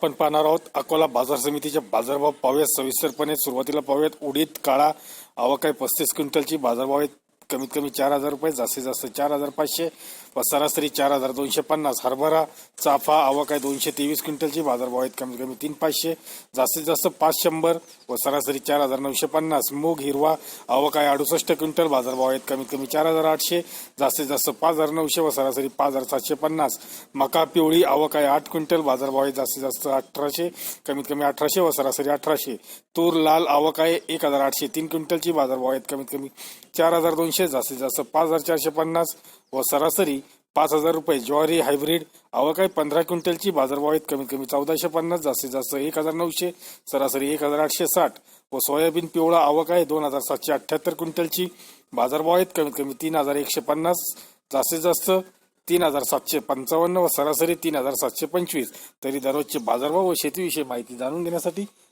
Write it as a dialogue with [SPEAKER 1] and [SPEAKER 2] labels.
[SPEAKER 1] आपण पाहणार आहोत. अकोला बाजार समितीचे बाजारभाव पाहूयात. सविस्तरपणे सुरुवातीला पाहूयात. उडीद काळा आवक आहे पस्तीस क्विंटलची. बाजारभाव आहेत कमीत कमी चार हजार रुपये जास्तीत जास्त चार हजार पाचशे व सरासरी चार हजार दोनशे पन्नास. हरभरा चाफा आवक आहे दोनशे तेवीस क्विंटलची. बाजारभाव आहेत कमीत कमी तीन पाचशे. जास्तीत जास्त पाच शंभर व सरासरी चार हजार नऊशे पन्नास. मूग हिरवा आवक आहे अडुसष्ट क्विंटल. बाजारभाव आहेत कमीत कमी चार हजार आठशे. जास्तीत जास्त पाच हजार नऊशे व सरासरी पाच हजार सातशे पन्नास. मका पिवळी आवक आहे आठ क्विंटल. बाजारभाव आहे जास्तीत जास्त अठराशे कमीत कमी अठराशे व सरासरी अठराशे. तूर लाल आवक आहे एक हजार आठशे तीन क्विंटलची. बाजारभाव आहेत कमीत कमी चार हजार दोनशे जास्तीत जास्त पाच हजार चारशे पन्नास व सरासरी पाच हजार रुपये. ज्वारी हायब्रिड आवक आहे पंधरा क्विंटलची. बाजारभाव आहेत कमीत कमी चौदाशे पन्नास जास्तीत जास्त एक हजार नऊशे सरासरी एक हजार आठशे साठ व सोयाबीन पिवळा आवक आहे दोन हजार सातशे अठ्ठ्याहत्तर क्विंटलची. बाजारभाव आहेत कमीत कमी तीन हजार एकशे पन्नास जास्तीत जास्त तीन हजार सातशे पंचावन्न व सरासरी तीन हजार सातशे पंचवीस. तरी दररोजचे बाजारभाव व शेतीविषयी माहिती जाणून घेण्यासाठी